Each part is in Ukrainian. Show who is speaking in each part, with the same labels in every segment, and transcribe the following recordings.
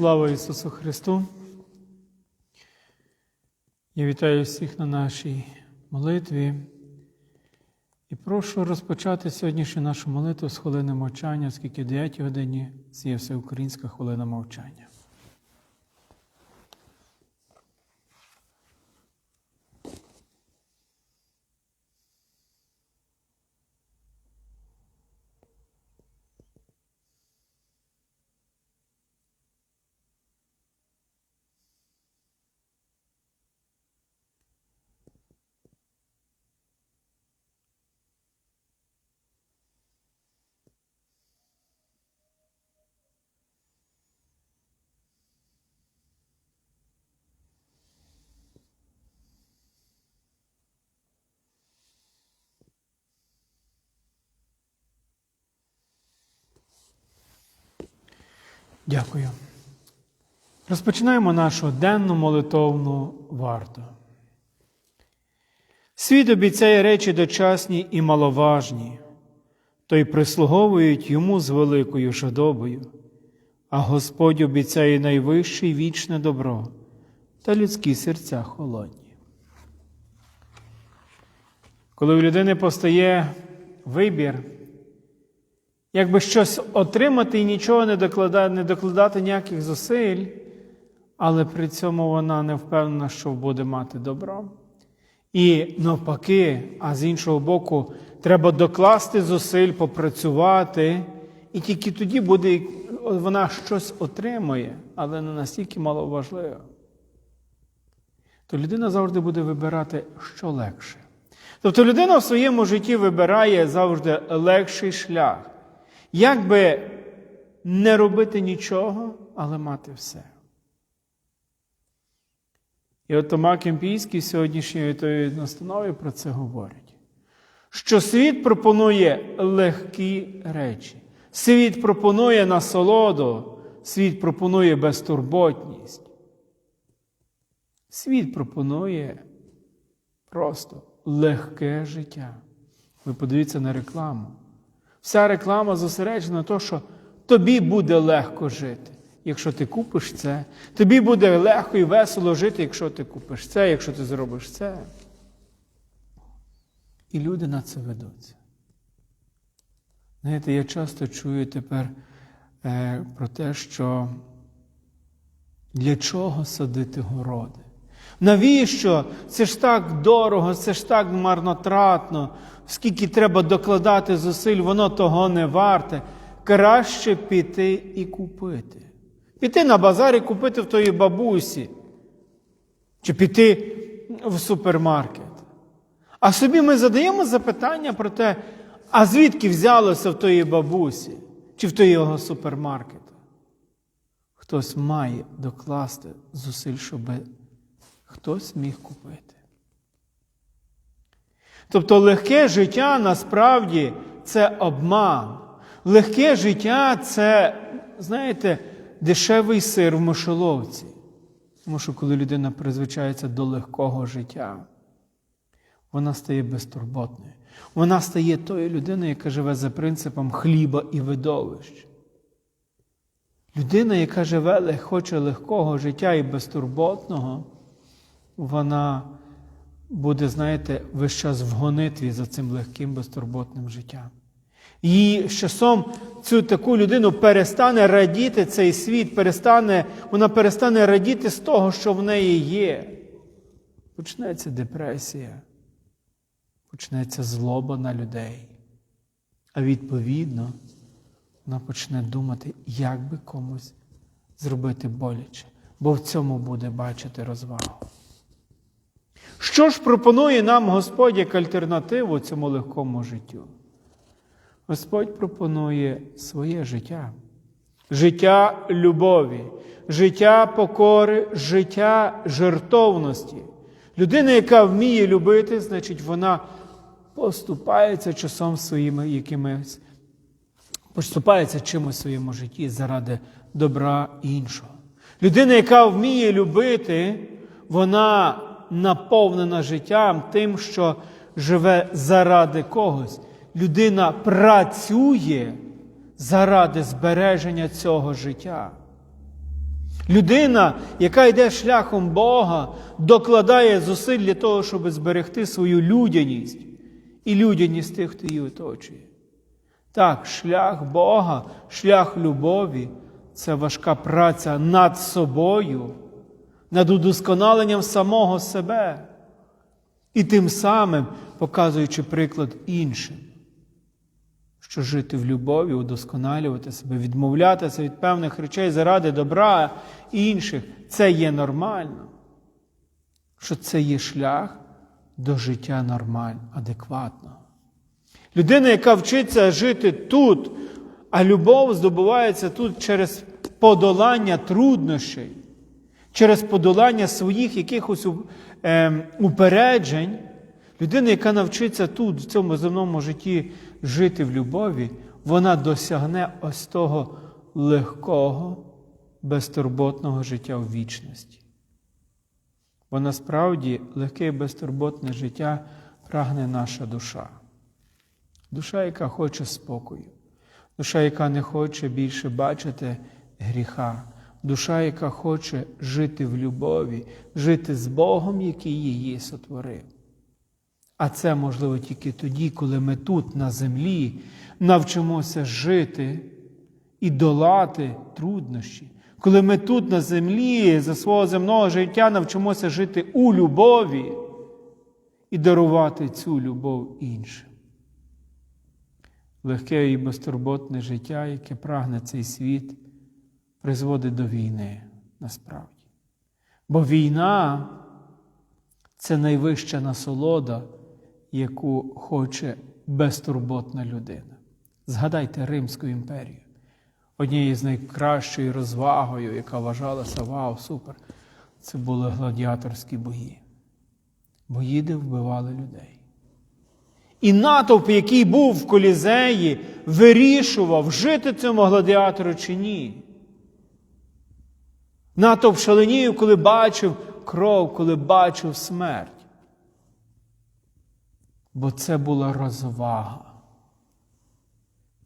Speaker 1: Слава Ісусу Христу! Я вітаю всіх на нашій молитві і прошу розпочати сьогоднішню нашу молитву з хвилини мовчання, оскільки в 9 годині це є всеукраїнська хвилина мовчання. Дякую. Розпочинаємо нашу денну молитовну варту. Світ обіцяє речі дочасні і маловажні, то й прислуговують йому з великою жадобою, а Господь обіцяє найвище й вічне добро та людські серця холодні. Коли у людини постає вибір, якби щось отримати і нічого не докладати, не докладати ніяких зусиль, але при цьому вона не впевнена, що буде мати добро. І навпаки, а з іншого боку, треба докласти зусиль, попрацювати, і тільки тоді буде, вона щось отримує, але не настільки маловажливо. То людина завжди буде вибирати, що легше. Тобто людина в своєму житті вибирає завжди легший шлях. Як би не робити нічого, але мати все. І от Тома Кемпійський сьогоднішньої тої настанови про це говорить. Що світ пропонує легкі речі, світ пропонує насолоду, світ пропонує безтурботність. Світ пропонує просто легке життя. Ви подивіться на рекламу. Вся реклама зосереджена на те, що тобі буде легко жити, якщо ти купиш це. Тобі буде легко і весело жити, якщо ти купиш це, якщо ти зробиш це. І люди на це ведуться. Знаєте, я часто чую тепер е, про те, що для чого садити городи? Навіщо? Це ж так дорого, це ж так марнотратно, скільки треба докладати зусиль, воно того не варте. Краще піти і купити. Піти на базар і купити в тої бабусі, чи піти в супермаркет. А собі ми задаємо запитання про те, а звідки взялося в тої бабусі, чи в той його супермаркет? Хтось має докласти зусиль, щоб хтось міг купити. Тобто легке життя насправді це обман. Легке життя це, знаєте, дешевий сир в мишоловці. Тому що коли людина призвичається до легкого життя, вона стає безтурботною. Вона стає тою людиною, яка живе за принципом хліба і видовищ. Людина, яка живе, хоче легкого життя і безтурботного, вона буде, знаєте, весь час в гонитві за цим легким, безтурботним життям. І з часом цю таку людину перестане радіти цей світ, перестане, вона перестане радіти з того, що в неї є. Почнеться депресія, почнеться злоба на людей. А відповідно, вона почне думати, як би комусь зробити боляче, бо в цьому буде бачити розвагу. Що ж пропонує нам Господь як альтернативу цьому легкому життю? Господь пропонує своє життя, життя любові, життя покори, життя жертовності. Людина, яка вміє любити, значить, вона поступається часом своїми якимись, поступається чимось в своєму житті заради добра іншого. Людина, яка вміє любити, вона наповнена життям тим, що живе заради когось. Людина працює заради збереження цього життя. Людина, яка йде шляхом Бога, докладає зусиль для того, щоб зберегти свою людяність і людяність тих, хто її оточує. Так, шлях Бога, шлях любові це важка праця над собою, над удосконаленням самого себе і тим самим показуючи приклад іншим, що жити в любові, удосконалювати себе, відмовлятися від певних речей заради добра інших це є нормально, що це є шлях до життя нормально, адекватного. Людина, яка вчиться жити тут, а любов здобувається тут через подолання труднощей, через подолання своїх якихось е, упереджень. Людина, яка навчиться тут, в цьому земному житті, жити в любові, вона досягне ось того легкого, безтурботного життя в вічності. Бо насправді легке і безтурботне життя прагне наша душа. Душа, яка хоче спокою, душа, яка не хоче більше бачити гріха, душа, яка хоче жити в любові, жити з Богом, який її сотворив. А це можливо тільки тоді, коли ми тут, на землі, навчимося жити і долати труднощі. Коли ми тут на землі за свого земного життя навчимося жити у любові і дарувати цю любов іншим. Легке і безтурботне життя, яке прагне цей світ, призводить до війни насправді. Бо війна це найвища насолода, яку хоче безтурботна людина. Згадайте Римську імперію, однією з найкращою розвагою, яка вважалася вау, супер, це були гладіаторські бої. Бої, де вбивали людей. І натовп, який був в колізеї, вирішував, жити цьому гладіатору чи ні. Натовп шаленів, коли бачив кров, коли бачив смерть. Бо це була розвага.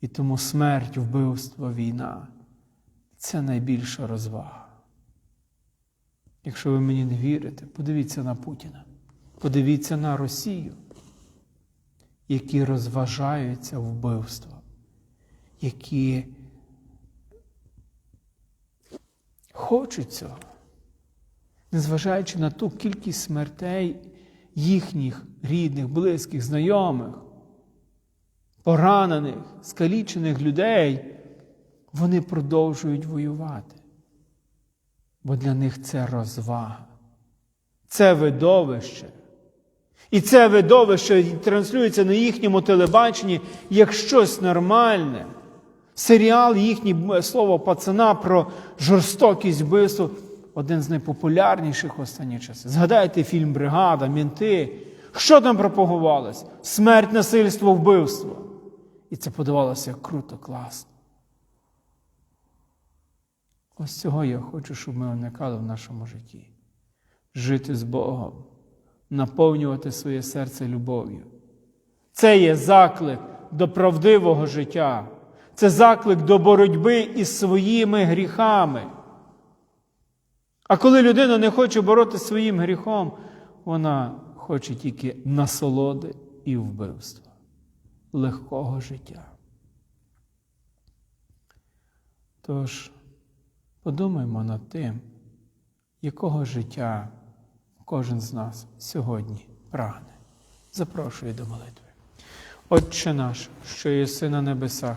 Speaker 1: І тому смерть, вбивство, війна це найбільша розвага. Якщо ви мені не вірите, подивіться на Путіна, подивіться на Росію, які розважаються вбивством, які хочуть цього, незважаючи на ту кількість смертей їхніх рідних, близьких, знайомих, поранених, скалічених людей, вони продовжують воювати. Бо для них це розвага, це видовище. І це видовище транслюється на їхньому телебаченні як щось нормальне. Серіал їхнє слово пацана про жорстокість вбивства один з найпопулярніших останні часи. Згадайте фільм Бригада, Мінти. Що там пропагувалось? Смерть, насильство, вбивство. І це подавалося круто, класно. Ось цього я хочу, щоб ми уникали в нашому житті. Жити з Богом, наповнювати своє серце любов'ю. Це є заклик до правдивого життя. Це заклик до боротьби із своїми гріхами. А коли людина не хоче боротися своїм гріхом, вона хоче тільки насолоди і вбивства, легкого життя. Тож, подумаймо над тим, якого життя кожен з нас сьогодні прагне. Запрошую до молитви. Отче наш, що єси на небесах,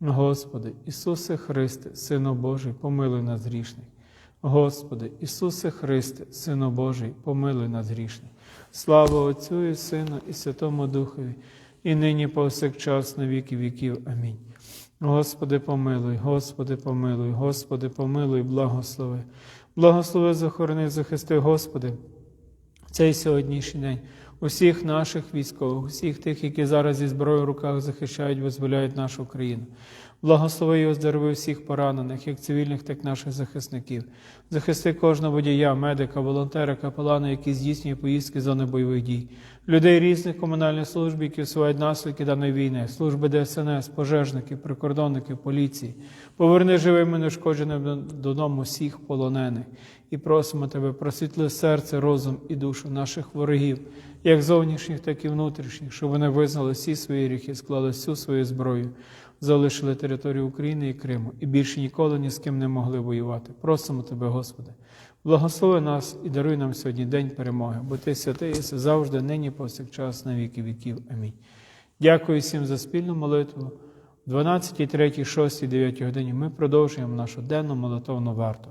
Speaker 1: Господи, Ісусе Христе, Сину Божий, помилуй нас грішних. Господи, Ісусе Христе, Сину Божий, помилуй нас грішних. Слава Отцю і Сину, і Святому Духові, і нині повсякчас на віки віків. Амінь. Господи, помилуй, Господи, помилуй, Господи, помилуй, благослови. Благослови, захорони, захисти, Господи, в цей сьогоднішній день усіх наших військових, усіх тих, які зараз зі зброєю в руках захищають, визволяють нашу країну. Благослови і оздорови всіх поранених, як цивільних, так і наших захисників. Захисти кожного водія, медика, волонтера, капелана, які здійснює поїздки зони бойових дій, людей різних комунальних служб, які усувають наслідки даної війни, служби ДСНС, пожежників, прикордонників, поліції. Поверни живими нешкодженим додому всіх полонених і просимо Тебе, просвітли серце, розум і душу наших ворогів, як зовнішніх, так і внутрішніх, щоб вони визнали всі свої гріхи, склали всю свою зброю, залишили територію України і Криму і більше ніколи ні з ким не могли воювати. Просимо Тебе, Господи, благослови нас і даруй нам сьогодні день перемоги, бо Ти святий єси завжди, нині, повсякчас, на віки віків. Амінь. Дякую всім за спільну молитву. 12, 3, 6, 9 годині ми продовжуємо нашу денну молитовну варту.